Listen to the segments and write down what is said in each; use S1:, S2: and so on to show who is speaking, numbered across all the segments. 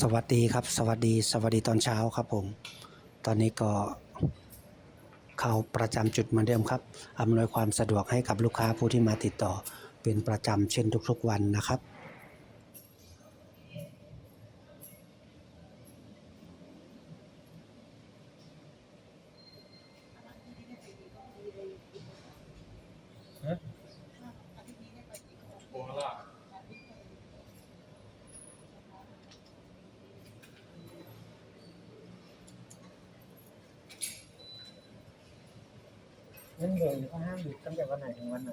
S1: สวัสดีครับ สวัสดีสวัสดีตอนเช้าครับผม ตอนนี้ก็เข้าประจำจุดเหมือนเดิมครับอำนวยความสะดวกให้กับลูกค้าผู้ที่มาติดต่อเป็นประจำเช่นทุกๆวันนะครับ
S2: เงินเดือนเขาห้ามหยุดตั้งแต่วันไหนถึงวันไหน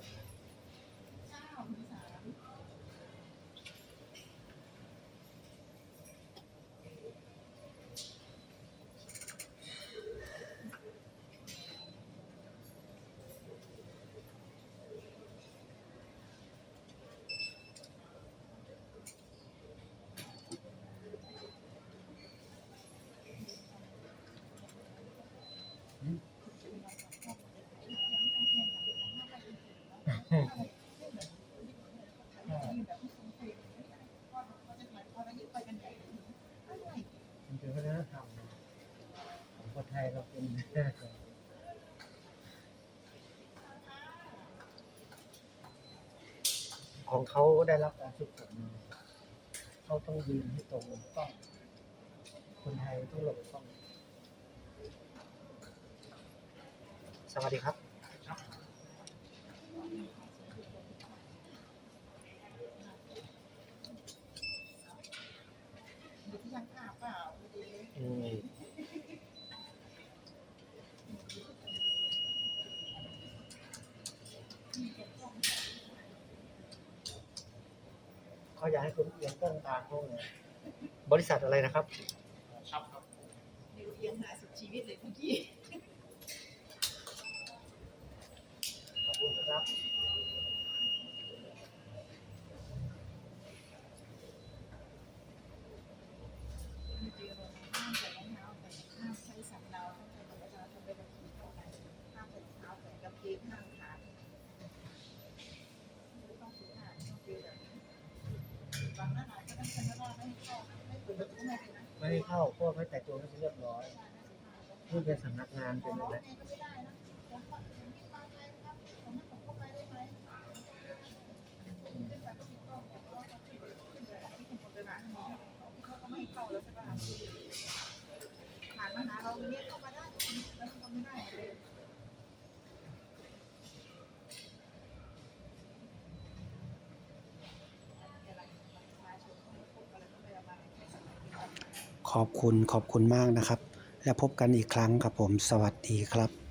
S2: มันเป็นวัฒนธรรมของคนไทยเราเป็นของเขาได้รับการฝึกฝนเขาต้องยืนให้ตรงต้อง คนไทยต้องหลบต้อง สวัสดีครับ เขาอยากให้คุณเอียงกล้องตาเขาไงบริษัทอะไรนะครับ
S3: ครับครับ
S4: เดี๋ยวเลี้ยงหาสุดชีวิตเลยเมื่อกี้
S2: ขอบคุณครับ
S4: ไม่เจอเราห้ามใส่รองเท้าแต่ห้ามใช้สันดาวต้องใช้บัตรประชาชนไปบัญชีเท่านั้นห้ามใส่รองเท้าแต่กางเกงห้ามขาดไม่ต้องสูงหน้าต้องเจอแบบนี้บางหน้าหนาก็ต้องใช้หน้าบ้าน
S2: ไม่ให้เข้าเพราะไม่แต่งตัวให้เรียบร้อยนี่เป็นสำนักงานเป็นอะไร
S4: ไงก็ไม่ได้นะผมก็ผมไม่มาไงครับผมนั่งผมเข้าไปได้ไหมขึ้นไปก็มีกล้องแต่ว่าเขาขึ้นไปขึ้นไปที่คุณคนเดินหน้าเขาก็ไม่ให้เข้าแล้วใช่ปะผ่านมาหาเราเนี่ยเข้ามาได้แล้วทำไม่ได้เลย
S1: ขอบคุณขอบคุณมากนะครับ และพบกันอีกครั้งครับผม สวัสดีครับ